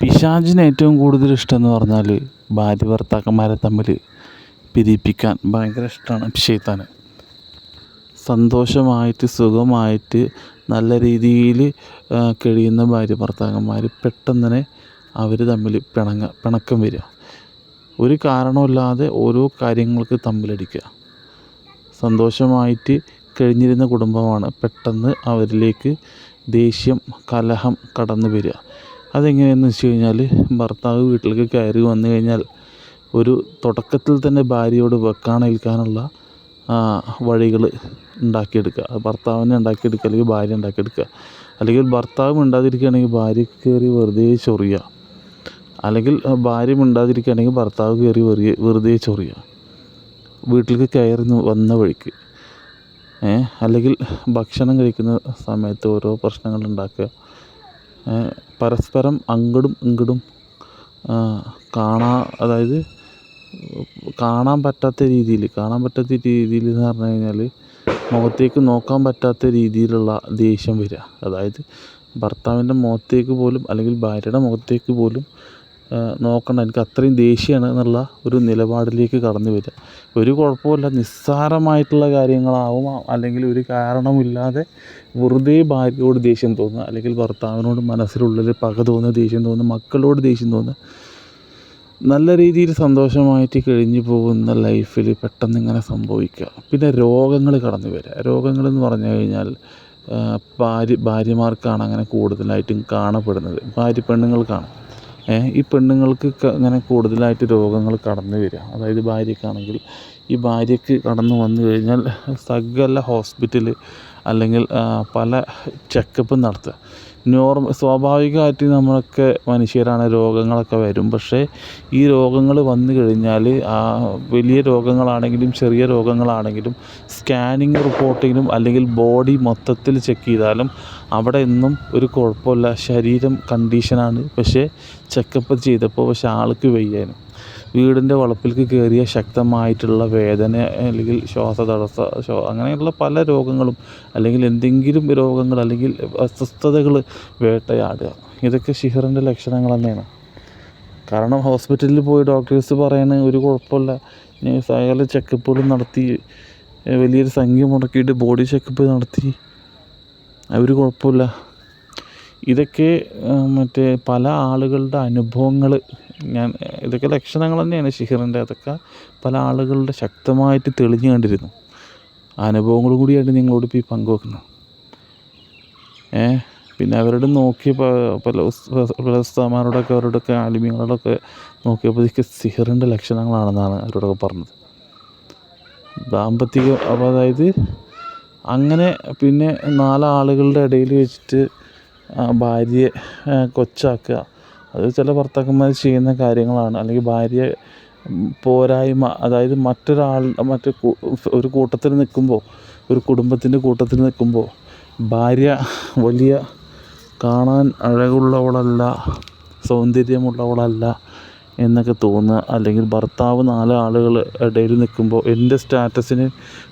പിശാചിന് ഏറ്റവും കൂടുതൽ ഇഷ്ടം എന്ന് പറഞ്ഞാൽ ഭാര്യ ഭർത്താക്കന്മാരെ തമ്മിൽ പിരിയിപ്പിക്കാൻ ഭയങ്കര ഇഷ്ടമാണ് ഷെയ്ത്താന് സന്തോഷമായിട്ട് സുഖമായിട്ട് നല്ല രീതിയിൽ കഴിയുന്ന ഭാര്യ ഭർത്താക്കന്മാർ പെട്ടെന്ന് അവർ തമ്മിൽ പിണങ്ങ പിണക്കം വരിക. ഒരു കാരണമില്ലാതെ ഓരോ കാര്യങ്ങൾക്ക് തമ്മിലടിക്കുക. സന്തോഷമായിട്ട് കഴിഞ്ഞിരുന്ന കുടുംബമാണ് പെട്ടെന്ന് അവരിലേക്ക് ദേഷ്യം കലഹം കടന്നു വരിക. അതെങ്ങനെയെന്ന് വെച്ച് കഴിഞ്ഞാൽ ഭർത്താവ് വീട്ടിലേക്ക് കയറി വന്നു കഴിഞ്ഞാൽ ഒരു തുടക്കത്തിൽ തന്നെ ഭാര്യയോട് വെക്കാണേൽക്കാനുള്ള വഴികൾ ഉണ്ടാക്കിയെടുക്കുക. അത് ഭർത്താവിനെ ഉണ്ടാക്കിയെടുക്കുക അല്ലെങ്കിൽ ഭാര്യ ഉണ്ടാക്കിയെടുക്കുക. അല്ലെങ്കിൽ ഭർത്താവ് മിണ്ടാതിരിക്കുകയാണെങ്കിൽ ഭാര്യ കയറി വെറുതെ ചൊറിയുക. അല്ലെങ്കിൽ ഭാര്യ മിണ്ടാതിരിക്കുകയാണെങ്കിൽ ഭർത്താവ് കയറി വെറുതെ വെറുതെ ചൊറിയുക. വീട്ടിലേക്ക് കയറി വന്ന വഴിക്ക്. അല്ലെങ്കിൽ ഭക്ഷണം കഴിക്കുന്ന സമയത്ത് ഓരോ പ്രശ്നങ്ങൾ ഉണ്ടാക്കുക. പരസ്പരം അങ്ങടും ഇങ്ങടും കാണാ അതായത് കാണാൻ പറ്റാത്ത രീതിയിൽ കാണാൻ പറ്റാത്ത രീതിയിൽ എന്ന് പറഞ്ഞു കഴിഞ്ഞാൽ മുഖത്തേക്ക് നോക്കാൻ പറ്റാത്ത രീതിയിലുള്ള ദേഷ്യം വരിക. അതായത് ഭർത്താവിന്റെ മുഖത്തേക്ക് പോലും അല്ലെങ്കിൽ ഭാര്യയുടെ മുഖത്തേക്ക് പോലും നോക്കണ്ട. എനിക്ക് അത്രയും ദേഷ്യമാണ് എന്നുള്ള ഒരു നിലപാടിലേക്ക് കടന്നു വരിക. ഒരു കുഴപ്പമില്ല നിസ്സാരമായിട്ടുള്ള കാര്യങ്ങളാവും. അല്ലെങ്കിൽ ഒരു കാരണമില്ലാതെ വെറുതെ ഭാര്യയോട് ദേഷ്യം തോന്നുക. അല്ലെങ്കിൽ ഭർത്താവിനോട് മനസ്സിലുള്ളിൽ പക തോന്നുക ദേഷ്യം തോന്നുക മക്കളോട് ദേഷ്യം തോന്നുക. നല്ല രീതിയിൽ സന്തോഷമായിട്ട് കഴിഞ്ഞു പോകുന്ന ലൈഫിൽ പെട്ടെന്ന് ഇങ്ങനെ സംഭവിക്കുക. പിന്നെ രോഗങ്ങൾ കടന്നു വരിക. രോഗങ്ങളെന്ന് പറഞ്ഞു കഴിഞ്ഞാൽ ഭാര്യ ഭാര്യമാർക്കാണ് അങ്ങനെ കൂടുതലായിട്ടും കാണപ്പെടുന്നത്. ഭാര്യ പെണ്ണുങ്ങൾക്കാണ് ഈ പെണ്ണുങ്ങൾക്ക് അങ്ങനെ കൂടുതലായിട്ട് രോഗങ്ങൾ കടന്നു വരിക. അതായത് ഭാര്യക്കാണെങ്കിൽ ഈ ഭാര്യയ്ക്ക് കടന്നു വന്നു കഴിഞ്ഞാൽ സകല ഹോസ്പിറ്റൽ അല്ലെങ്കിൽ പല ചെക്കപ്പും നടത്തുക. നോർമൽ സ്വാഭാവികമായിട്ട് നമ്മളൊക്കെ മനുഷ്യരാണ് രോഗങ്ങളൊക്കെ വരും. പക്ഷേ ഈ രോഗങ്ങൾ വന്നു കഴിഞ്ഞാൽ ആ വലിയ രോഗങ്ങളാണെങ്കിലും ചെറിയ രോഗങ്ങളാണെങ്കിലും സ്കാനിങ് റിപ്പോർട്ടിങ്ങിലും അല്ലെങ്കിൽ ബോഡി മൊത്തത്തിൽ ചെക്ക് ചെയ്താലും അവിടെ എന്നും ഒരു കുഴപ്പമില്ല. ശരീരം കണ്ടീഷനാണ്. പക്ഷേ ചെക്കപ്പ് ചെയ്തപ്പോൾ പക്ഷേ ആൾക്ക് വയ്യാനും വീടിന്റെ വളപ്പിലേക്ക് കയറിയ ശക്തമായിട്ടുള്ള വേദന അല്ലെങ്കിൽ ശ്വാസതടസ്സ ശ്വാ അങ്ങനെയുള്ള പല രോഗങ്ങളും അല്ലെങ്കിൽ എന്തെങ്കിലും രോഗങ്ങൾ അല്ലെങ്കിൽ അസ്വസ്ഥതകൾ വേട്ടയാടുക. ഇതൊക്കെ ഷിഹറിന്റെ ലക്ഷണങ്ങൾ തന്നെയാണ്. കാരണം ഹോസ്പിറ്റലിൽ പോയി ഡോക്ടേഴ്സ് പറയുന്നത് ഒരു കുഴപ്പമില്ല. സകല ചെക്കപ്പുകളും നടത്തി വലിയൊരു സംഖ്യ മുടക്കിയിട്ട് ബോഡി ചെക്കപ്പ് നടത്തി. ഒരു കുഴപ്പമില്ല. ഇതൊക്കെ മറ്റേ പല ആളുകളുടെ അനുഭവങ്ങൾ ഞാൻ ഇതൊക്കെ ലക്ഷണങ്ങൾ തന്നെയാണ് ഷിഹറിന്റെ. അതൊക്കെ പല ആളുകളുടെ ശക്തമായിട്ട് തെളിഞ്ഞു കണ്ടിരുന്നു. അനുഭവങ്ങൾ കൂടിയായിട്ട് നിങ്ങളോട് ഇപ്പോൾ ഈ പങ്കുവെക്കുന്നത് ഏ പിന്നെ അവരോട് നോക്കിയ പല ഉസ്താമാരോടൊക്കെ അവരോടൊക്കെ ആലിമ്യങ്ങളോടൊക്കെ നോക്കിയപ്പോഴത്തേക്ക് സിഹറിന്റെ ലക്ഷണങ്ങളാണെന്നാണ് അവരോടൊക്കെ പറഞ്ഞത്. ദാമ്പത്തിക അതായത് അങ്ങനെ പിന്നെ നാലാളുകളുടെ ഇടയിൽ വെച്ചിട്ട് ഭാര്യയെ കൊച്ചാക്കുക. അത് ചില ഭർത്താക്കന്മാർ ചെയ്യുന്ന കാര്യങ്ങളാണ്. അല്ലെങ്കിൽ ഭാര്യയെ പോരായ്മ അതായത് മറ്റൊരാൾ മറ്റു ഒരു കൂട്ടത്തിൽ നിൽക്കുമ്പോൾ ഒരു കുടുംബത്തിന്റെ കൂട്ടത്തിൽ നിൽക്കുമ്പോൾ ഭാര്യ വലിയ കാണാൻ അഴകുള്ളവളല്ല സൗന്ദര്യമുള്ളവളല്ല എന്നൊക്കെ തോന്നുക. അല്ലെങ്കിൽ ഭർത്താവ് നാല് ആളുകൾ ഇടയിൽ നിൽക്കുമ്പോൾ എന്റെ സ്റ്റാറ്റസിന്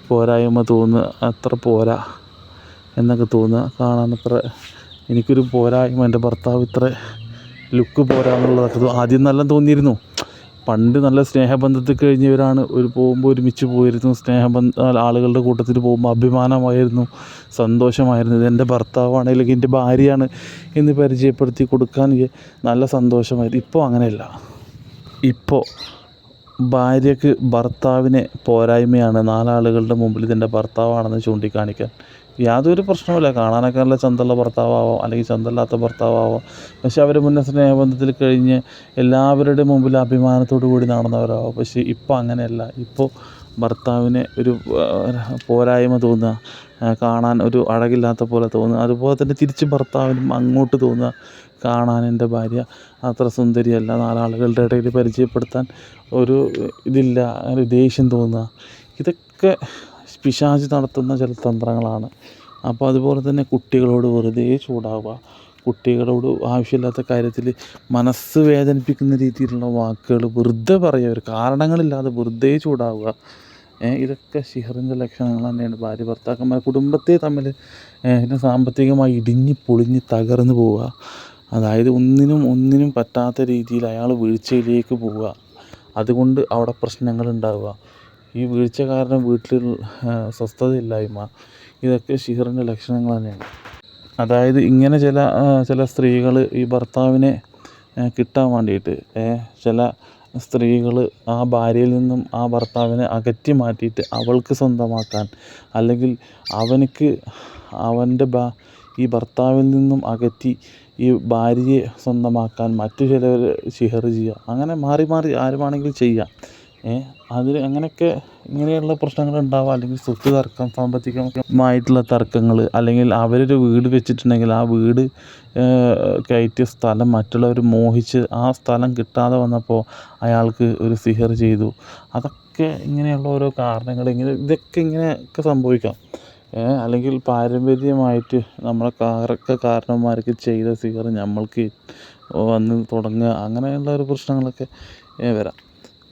പോരായ്മ തോന്നുക. അത്ര പോരാ എന്നൊക്കെ തോന്നുക. കാണാൻ അത്ര എനിക്കൊരു പോരായ്മ എന്റെ ഭർത്താവ് ഇത്ര ലുക്ക് പോരാ എന്നുള്ളതൊക്കെ ആദ്യം നല്ല തോന്നിയിരുന്നു. പണ്ട് നല്ല സ്നേഹബന്ധത്തിൽ കഴിഞ്ഞവരാണ് ഒരു പോകുമ്പോൾ ഒരുമിച്ച് പോയിരുന്നു. സ്നേഹബന്ധ ആളുകളുടെ കൂട്ടത്തിൽ പോകുമ്പോൾ അഭിമാനമായിരുന്നു സന്തോഷമായിരുന്നു. എന്റെ ഭർത്താവാണ് അല്ലെങ്കിൽ എന്റെ ഭാര്യയാണ് എന്ന് പരിചയപ്പെടുത്തി കൊടുക്കാൻ നല്ല സന്തോഷമായിരുന്നു. ഇപ്പോൾ അങ്ങനെയല്ല. ഇപ്പോൾ ഭാര്യയ്ക്ക് ഭർത്താവിനെ പോരായ്മയാണ്. നാലാളുകളുടെ മുമ്പിൽ ഇതെന്റെ ഭർത്താവാണെന്ന് ചൂണ്ടിക്കാണിക്കാൻ യാതൊരു പ്രശ്നവുമില്ല. കാണാനൊക്കെ നല്ല ചന്തമുള്ള ഭർത്താവാവാം അല്ലെങ്കിൽ ചന്തമില്ലാത്ത ഭർത്താവാവാം. പക്ഷെ അവർ മുന്നേ സ്നേഹബന്ധത്തിൽ കഴിഞ്ഞ് എല്ലാവരുടെയും മുമ്പിൽ അഭിമാനത്തോടു കൂടി നടന്നവരാവാം? പക്ഷേ ഇപ്പോൾ അങ്ങനെയല്ല. ഇപ്പോൾ ഭർത്താവിനെ ഒരു പോരായ്മ തോന്നുക കാണാൻ ഒരു അഴകില്ലാത്ത പോലെ തോന്നുക അതുപോലെ തന്നെ തിരിച്ച് ഭർത്താവിനും അങ്ങോട്ട് തോന്നുക കാണാൻ എന്റെ ഭാര്യ അത്ര സുന്ദരിയല്ല. നാലാളുകളുടെ ഇടയിൽ പരിചയപ്പെടുത്താൻ ഒരു ഇതില്ല ഒരു ദേഷ്യം തോന്നുക. ഇതൊക്കെ പിശാച് നടത്തുന്ന ചില തന്ത്രങ്ങളാണ്. അപ്പോൾ അതുപോലെ തന്നെ കുട്ടികളോട് വെറുതെ ചൂടാവുക. കുട്ടികളോട് ആവശ്യമില്ലാത്ത കാര്യത്തിൽ മനസ്സ് വേദനിപ്പിക്കുന്ന രീതിയിലുള്ള വാക്കുകൾ വെറുതെ പറയുക. ഒരു കാരണങ്ങളില്ലാതെ വെറുതെ ചൂടാവുക. ഇതൊക്കെ ഷിഹറിന്റെ ലക്ഷണങ്ങൾ തന്നെയാണ്. ഭാര്യ ഭർത്താക്കന്മാർ കുടുംബത്തെ തമ്മിൽ പിന്നെ സാമ്പത്തികമായി ഇടിഞ്ഞ് പൊളിഞ്ഞ് തകർന്നു പോവുക. അതായത് ഒന്നിനും ഒന്നിനും പറ്റാത്ത രീതിയിൽ അയാൾ വീഴ്ചയിലേക്ക് പോവുക. അതുകൊണ്ട് അവിടെ പ്രശ്നങ്ങൾ ഉണ്ടാവുക. ഈ വീഴ്ച കാരണം വീട്ടിൽ സ്വസ്ഥതയില്ലായ്മ ഇതൊക്കെ ഷിഹറിന്റെ ലക്ഷണങ്ങൾ തന്നെയാണ്. അതായത് ഇങ്ങനെ ചില ചില സ്ത്രീകൾ ഈ ഭർത്താവിനെ കിട്ടാൻ വേണ്ടിയിട്ട് ചില സ്ത്രീകൾ ആ ഭാര്യയിൽ നിന്നും ആ ഭർത്താവിനെ അകറ്റി മാറ്റിയിട്ട് അവൾക്ക് സ്വന്തമാക്കാൻ അല്ലെങ്കിൽ അവനക്ക് അവന്റെ ഭാ ഈ ഭർത്താവിൽ നിന്നും അകറ്റി ഈ ഭാര്യയെ സ്വന്തമാക്കാൻ മറ്റു ചിലർ ഷിഹർ ചെയ്യുക അങ്ങനെ മാറി മാറി ആര് വേണമെങ്കിലും ചെയ്യാം. അതിൽ അങ്ങനെയൊക്കെ ഇങ്ങനെയുള്ള പ്രശ്നങ്ങൾ ഉണ്ടാവുക അല്ലെങ്കിൽ സ്വത്ത് തർക്കം സാമ്പത്തികമായിട്ടുള്ള തർക്കങ്ങൾ അല്ലെങ്കിൽ അവരൊരു വീട് വെച്ചിട്ടുണ്ടെങ്കിൽ ആ വീട് കയറ്റിയ സ്ഥലം മറ്റുള്ളവർ മോഹിച്ച് ആ സ്ഥലം കിട്ടാതെ വന്നപ്പോൾ അയാൾക്ക് ഒരു സിഹർ ചെയ്തു. അതൊക്കെ ഇങ്ങനെയുള്ള ഓരോ കാരണങ്ങൾ ഇങ്ങനെ ഇതൊക്കെ ഇങ്ങനെയൊക്കെ സംഭവിക്കാം. അല്ലെങ്കിൽ പാരമ്പര്യമായിട്ട് നമ്മളെ കാറൊക്കെ കാരണന്മാർക്ക് ചെയ്ത സിഹർ നമ്മൾക്ക് വന്ന് തുടങ്ങുക അങ്ങനെയുള്ള ഒരു പ്രശ്നങ്ങളൊക്കെ വരാം.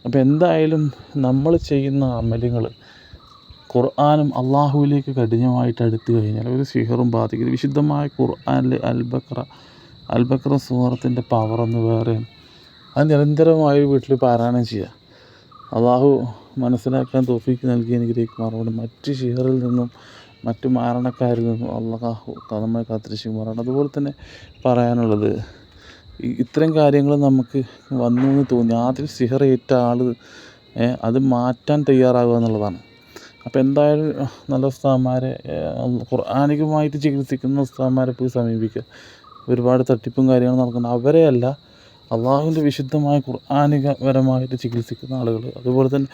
അപ്പോൾ എന്തായാലും നമ്മൾ ചെയ്യുന്ന അമലുകൾ ഖുർആാനും അള്ളാഹുവിലേക്ക് കഠിനമായിട്ട് അടുത്ത് കഴിഞ്ഞാൽ ഒരു സിഹറും ബാധിക്കില്ല. വിശുദ്ധമായ ഖുർആാനിലെ അൽബക്ര അൽബക്ര സുഹറത്തിന്റെ പവറൊന്ന് വേറെ അത് നിരന്തരമായി വീട്ടിൽ പാരായണം ചെയ്യുക അള്ളാഹു മനസ്സിലാക്കാൻ തോഫിക്ക് നൽകി അനുഗ്രഹിക്കുമാറുണ്ട് മറ്റ് ഷിഹറിൽ നിന്നും മറ്റു മാരണക്കാരിൽ നിന്നും അള്ളാഹു നമ്മെ മാറണം അതുപോലെ തന്നെ പറയാനുള്ളത് ഇത്തരം കാര്യങ്ങൾ നമുക്ക് വന്നു എന്ന് തോന്നി. ആദ്യം സിഹറേറ്റ ആൾ അത് മാറ്റാൻ തയ്യാറാകുക എന്നുള്ളതാണ്. അപ്പോൾ എന്തായാലും നല്ല ഉസ്താന്മാരെ ഖുർആാനികമായിട്ട് ചികിത്സിക്കുന്ന ഉസ്താന്മാരെ പോയി സമീപിക്കുക. ഒരുപാട് തട്ടിപ്പും കാര്യങ്ങളും നടക്കുന്നത് അവരെയല്ല അള്ളാഹുവിന്റെ വിശുദ്ധമായ ഖുർആാനികപരമായിട്ട് ചികിത്സിക്കുന്ന ആളുകൾ അതുപോലെ തന്നെ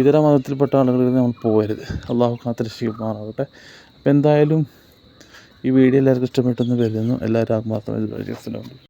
ഇതര മതത്തിൽപ്പെട്ട ആളുകളിൽ നമ്മൾ പോകരുത്. അള്ളാഹു കാത്തിരക്ഷിക്കുമാറാകട്ടെ അപ്പോൾ എന്തായാലും ഈ വീഡിയോ എല്ലാവർക്കും ഇഷ്ടപ്പെട്ടെന്ന് കരുതുന്നു. എല്ലാവരും ആത്മാർത്ഥമായി